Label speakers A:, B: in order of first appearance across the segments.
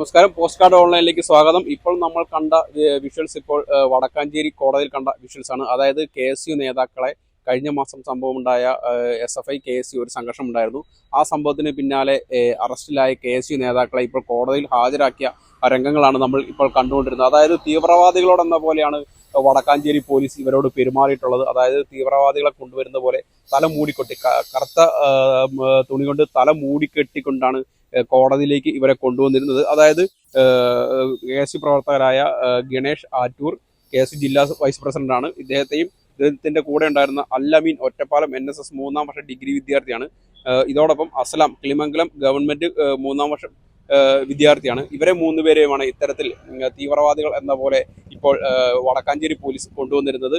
A: നമസ്കാരം. Post card ഓൺലൈനിലേക്ക് സ്വാഗതം. ഇപ്പോൾ നമ്മൾ കണ്ട വിഷ്വൽസ് ഇപ്പോൾ വടക്കാഞ്ചേരി കോടതിയിൽ കണ്ട വിഷ്വൽസ് ആണ്. അതായത് കെ എസ് യു നേതാക്കളെ കഴിഞ്ഞ മാസം സംഭവമുണ്ടായ S F I K S U ഒരു സംഘർഷം ഉണ്ടായിരുന്നു. ആ സംഭവത്തിന് പിന്നാലെ അറസ്റ്റിലായ കെ എസ് യു നേതാക്കളെ ഇപ്പോൾ കോടതിയിൽ ഹാജരാക്കിയ രംഗങ്ങളാണ് നമ്മൾ ഇപ്പോൾ കണ്ടുകൊണ്ടിരുന്നത്. അതായത് തീവ്രവാദികളോടെന്ന പോലെയാണ് വടക്കാഞ്ചേരി പോലീസ് ഇവരോട് പെരുമാറിയിട്ടുള്ളത്. അതായത് തീവ്രവാദികളെ കൊണ്ടുവരുന്ന പോലെ തല മൂടിക്കൊട്ടി കറുത്ത തുണി കൊണ്ട് തല മൂടിക്കെട്ടിക്കൊണ്ടാണ് കോടതിയിലേക്ക് ഇവരെ കൊണ്ടുവന്നിരുന്നത്. അതായത് കെ എസ് പ്രവർത്തകരായ ഗണേഷ് ആറ്റൂർ കെ എസ് ജില്ലാ വൈസ് പ്രസിഡന്റാണ്. ഇദ്ദേഹത്തെയും ഇദ്ദേഹത്തിന്റെ കൂടെ ഉണ്ടായിരുന്ന Allameen Ottapalam N S S മൂന്നാം വർഷ ഡിഗ്രി വിദ്യാർത്ഥിയാണ്. ഇതോടൊപ്പം അസ്ലാം കിളിമംഗലം ഗവൺമെന്റ് മൂന്നാം വർഷം വിദ്യാർത്ഥിയാണ്. ഇവരെ മൂന്നുപേരെയുമാണ് ഇത്തരത്തിൽ തീവ്രവാദികൾ എന്ന പോലെ ഇപ്പോൾ വടക്കാഞ്ചേരി പോലീസ് കൊണ്ടുവന്നിരുന്നത്.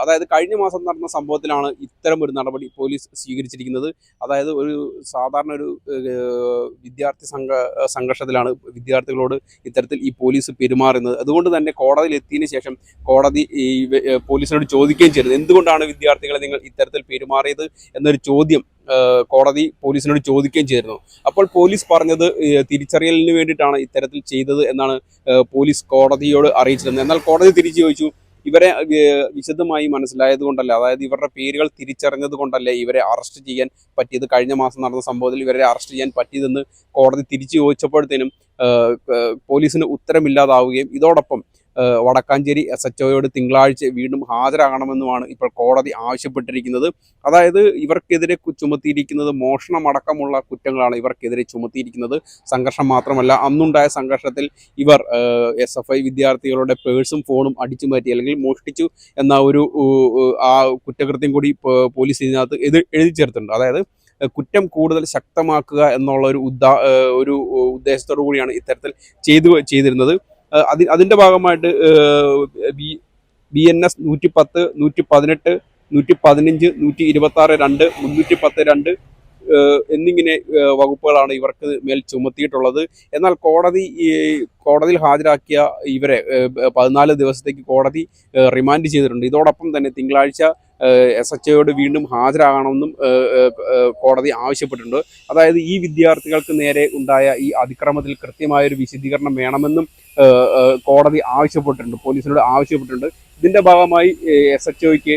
A: അതായത് കഴിഞ്ഞ മാസം നടന്ന സംഭവത്തിലാണ് ഇത്തരം ഒരു നടപടി പോലീസ് സ്വീകരിച്ചിരിക്കുന്നത്. അതായത് ഒരു സാധാരണ ഒരു വിദ്യാർത്ഥി സംഘ സംഘർഷത്തിലാണ് വിദ്യാർത്ഥികളോട് ഇത്തരത്തിൽ ഈ പോലീസ് പെരുമാറുന്നത്. അതുകൊണ്ട് തന്നെ കോടതിയിൽ എത്തിയതിനു ശേഷം കോടതി ഈ പോലീസിനോട് ചോദിക്കുകയും ചെയ്തത് എന്തുകൊണ്ടാണ് വിദ്യാർത്ഥികളെ നിങ്ങൾ ഇത്തരത്തിൽ പെരുമാറിയത് എന്നൊരു ചോദ്യം കോടതി പോലീസിനോട് ചോദിക്കുകയും ചെയ്തിരുന്നു. അപ്പോൾ പോലീസ് പറഞ്ഞത് തിരിച്ചറിയലിന് വേണ്ടിയിട്ടാണ് ഇത്തരത്തിൽ ചെയ്തത് എന്നാണ് പോലീസ് കോടതിയോട് അറിയിച്ചിരുന്നത്. എന്നാൽ കോടതി തിരിച്ചു ചോദിച്ചു ഇവരെ വിശദമായി മനസ്സിലായത് കൊണ്ടല്ല. അതായത് ഇവരുടെ പേരുകൾ തിരിച്ചറിഞ്ഞത് കൊണ്ടല്ലേ ഇവരെ അറസ്റ്റ് ചെയ്യാൻ പറ്റിയത്. കഴിഞ്ഞ മാസം നടന്ന സംഭവത്തിൽ ഇവരെ അറസ്റ്റ് ചെയ്യാൻ പറ്റിയതെന്ന് കോടതി തിരിച്ചു ചോദിച്ചപ്പോഴത്തേനും പോലീസിന് ഉത്തരമില്ലാതാവുകയും ഇതോടൊപ്പം വടക്കാഞ്ചേരി എസ് എച്ച് ഒയോട് തിങ്കളാഴ്ച വീണ്ടും ഹാജരാകണമെന്നുമാണ് ഇപ്പോൾ കോടതി ആവശ്യപ്പെട്ടിരിക്കുന്നത്. അതായത് ഇവർക്കെതിരെ ചുമത്തിയിരിക്കുന്നത് മോഷണമടക്കമുള്ള കുറ്റങ്ങളാണ് ഇവർക്കെതിരെ ചുമത്തിയിരിക്കുന്നത്. സംഘർഷം മാത്രമല്ല അന്നുണ്ടായ സംഘർഷത്തിൽ ഇവർ എസ് എഫ് ഐ വിദ്യാർത്ഥികളുടെ പേഴ്സും ഫോണും അടിച്ചു മാറ്റി അല്ലെങ്കിൽ മോഷ്ടിച്ചു എന്ന ഒരു ആ കുറ്റകൃത്യം കൂടി പോലീസ് ഇതിനകത്ത് എഴുതി ചേർത്തിട്ടുണ്ട്. അതായത് കുറ്റം കൂടുതൽ ശക്തമാക്കുക എന്നുള്ള ഒരു ഒരു ഉദ്ദേശത്തോടു കൂടിയാണ് ഇത്തരത്തിൽ ചെയ്തു ചെയ്തിരുന്നത്. അതി അതിന്റെ ഭാഗമായിട്ട് ബി ബി എൻ എസ് നൂറ്റി പത്ത് നൂറ്റി പതിനെട്ട് നൂറ്റി പതിനഞ്ച് നൂറ്റി ഇരുപത്തി ആറ് രണ്ട് മുന്നൂറ്റി പത്ത് രണ്ട് എന്നിങ്ങനെ വകുപ്പുകളാണ് ഇവർക്ക് മേൽ ചുമത്തിയിട്ടുള്ളത്. എന്നാൽ കോടതി കോടതിയിൽ ഹാജരാക്കിയ ഇവരെ പതിനാല് ദിവസത്തേക്ക് കോടതി റിമാൻഡ് ചെയ്തിട്ടുണ്ട്. ഇതോടൊപ്പം തന്നെ തിങ്കളാഴ്ച എസ് എച്ച് ഒയോട് വീണ്ടും ഹാജരാകണമെന്നും കോടതി ആവശ്യപ്പെട്ടിട്ടുണ്ട്. അതായത് ഈ വിദ്യാർത്ഥികൾക്ക് നേരെ ഉണ്ടായ ഈ അതിക്രമത്തിൽ കൃത്യമായൊരു വിശദീകരണം വേണമെന്നും കോടതി ആവശ്യപ്പെട്ടിട്ടുണ്ട്. പോലീസിനോട് ആവശ്യപ്പെട്ടിട്ടുണ്ട്. ഇതിന്റെ ഭാഗമായി എസ് എച്ച് ഒക്ക്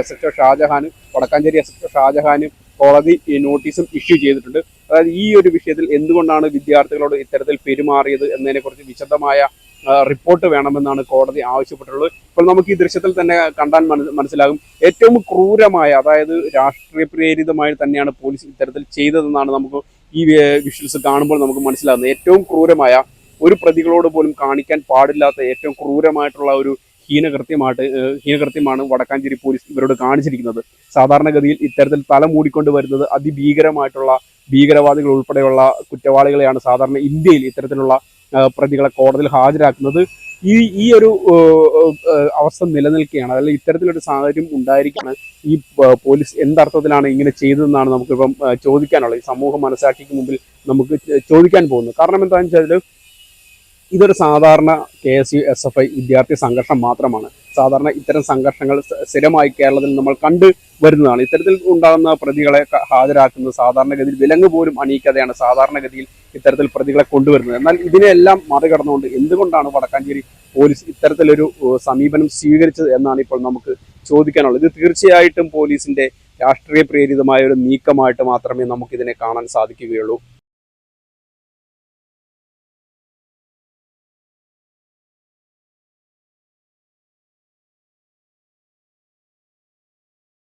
A: S H O Shajahan Vadakkanchery S H O ഷാജഹാന് കോടതി നോട്ടീസും ഇഷ്യൂ ചെയ്തിട്ടുണ്ട്. അതായത് ഈ ഒരു വിഷയത്തിൽ എന്തുകൊണ്ടാണ് വിദ്യാർത്ഥികളോട് ഇത്തരത്തിൽ പെരുമാറിയത് എന്നതിനെക്കുറിച്ച് വിശദമായ റിപ്പോർട്ട് വേണമെന്നാണ് കോടതി ആവശ്യപ്പെട്ടിട്ടുള്ളത്. ഇപ്പോൾ നമുക്ക് ഈ ദൃശ്യത്തിൽ തന്നെ കണ്ടാൻ മനസ്സിലാകും. ഏറ്റവും ക്രൂരമായ അതായത് രാഷ്ട്രീയ പ്രേരിതമായി തന്നെയാണ് പോലീസ് ഇത്തരത്തിൽ ചെയ്തതെന്നാണ് നമുക്ക് ഈ വിഷ്വൽസ് കാണുമ്പോൾ നമുക്ക് മനസ്സിലാകുന്നത്. ഏറ്റവും ക്രൂരമായ ഒരു പ്രതികളോട് പോലും കാണിക്കാൻ പാടില്ലാത്ത ഏറ്റവും ക്രൂരമായിട്ടുള്ള ഒരു ഹീനകൃത്യമായിട്ട് ഹീനകൃത്യമാണ് വടക്കാഞ്ചേരി പോലീസ് ഇവരോട് കാണിച്ചിരിക്കുന്നത്. സാധാരണഗതിയിൽ ഇത്തരത്തിൽ തല മൂടിക്കൊണ്ട് വരുന്നത് അതിഭീകരമായിട്ടുള്ള ഭീകരവാദികൾ ഉൾപ്പെടെയുള്ള കുറ്റവാളികളെയാണ് സാധാരണ ഇന്ത്യയിൽ ഇത്തരത്തിലുള്ള പ്രതികളെ കോടതിയിൽ ഹാജരാക്കുന്നത്. ഈ ഈ ഒരു അവസ്ഥ നിലനിൽക്കുകയാണ്. അല്ലെങ്കിൽ ഇത്തരത്തിലൊരു സാഹചര്യം ഉണ്ടായിരിക്കുകയാണ്. ഈ പോലീസ് എന്തർത്ഥത്തിലാണ് ഇങ്ങനെ ചെയ്തതെന്നാണ് നമുക്കിപ്പം ചോദിക്കാനുള്ളത്. ഈ സമൂഹ മനസാക്ഷിക്ക് മുമ്പിൽ നമുക്ക് ചോദിക്കാൻ പോകുന്നത്. കാരണം എന്താണെന്ന് വെച്ചാൽ ഇതൊരു സാധാരണ K S U S F I വിദ്യാർത്ഥി സംഘർഷം മാത്രമാണ്. സാധാരണ ഇത്തരം സംഘർഷങ്ങൾ സ്ഥ- സ്ഥിരമായി കേരളത്തിൽ നമ്മൾ കണ്ടു വരുന്നതാണ്. ഇത്തരത്തിൽ ഉണ്ടാകുന്ന പ്രതികളെ ഹാജരാക്കുന്നത് സാധാരണഗതിയിൽ വിലങ്ങ് പോലും അണിയിക്കാതെയാണ് സാധാരണഗതിയിൽ ഇത്തരത്തിൽ പ്രതികളെ കൊണ്ടുവരുന്നത്. എന്നാൽ ഇതിനെല്ലാം മറികടന്നുകൊണ്ട് എന്തുകൊണ്ടാണ് വടക്കാഞ്ചേരി പോലീസ് ഇത്തരത്തിലൊരു സമീപനം സ്വീകരിച്ചത് എന്നാണ് ഇപ്പോൾ നമുക്ക് ചോദിക്കാനുള്ളത്. ഇത് തീർച്ചയായിട്ടും പോലീസിന്റെ രാഷ്ട്രീയ പ്രേരിതമായ ഒരു നീക്കമായിട്ട് മാത്രമേ നമുക്കിതിനെ കാണാൻ സാധിക്കുകയുള്ളൂ.